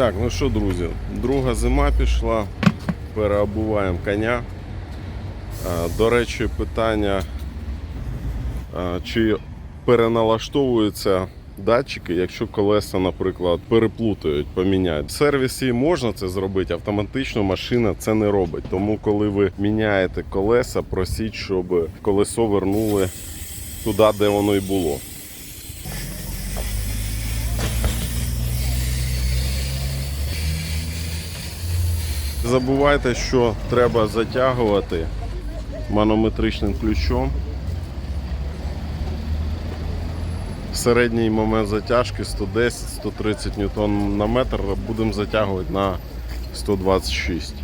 Так, ну що, друзі, друга зима пішла, переобуваємо коня. До речі, питання, чи переналаштовуються датчики, якщо колеса, наприклад, переплутають, поміняють. В сервісі можна це зробити, автоматично машина це не робить. Тому, коли ви міняєте колеса, просіть, щоб колесо вернули туди, де воно і було. Забувайте, що треба затягувати манометричним ключом. Середній момент затяжки 110-130 ньютон на метр будемо затягувати на 126.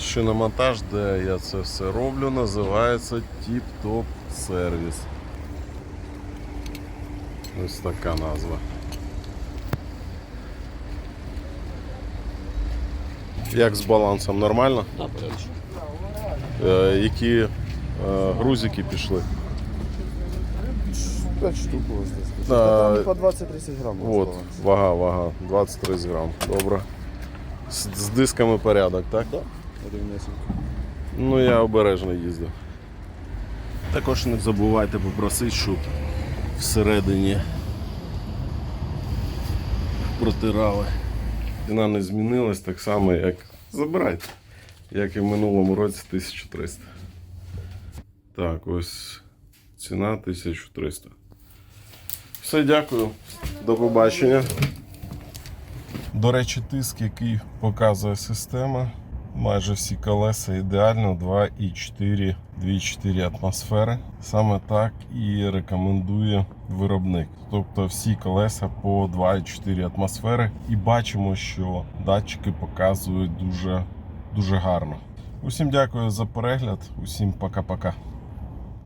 Шиномонтаж, де я це все роблю, називається Top Service. Ось така назва. Як з балансом нормально? Да, порядочно. Е, які е, грузики пішли? 5 штук у вас десь. Да. Там по 20-30 грамм. у вас От, баланс. вага, вага, 23 грам. Добре. З, з дисками порядок, так? Да. Ну я обережно їздив. Також не забувайте попросити, щоб всередині протирали. Ціна не змінилась так само, як забирайте. Як і в минулому році 1300. Так, ось ціна 1300. Все, дякую. До побачення. До речі, тиск, який показує система, майже всі колеса ідеально 2,4 2,4 атмосфери. Саме так і рекомендує виробник. Тобто всі колеса по 2,4 атмосфери. І бачимо, що датчики показують дуже, дуже гарно. Усім дякую за перегляд, усім пока-пока.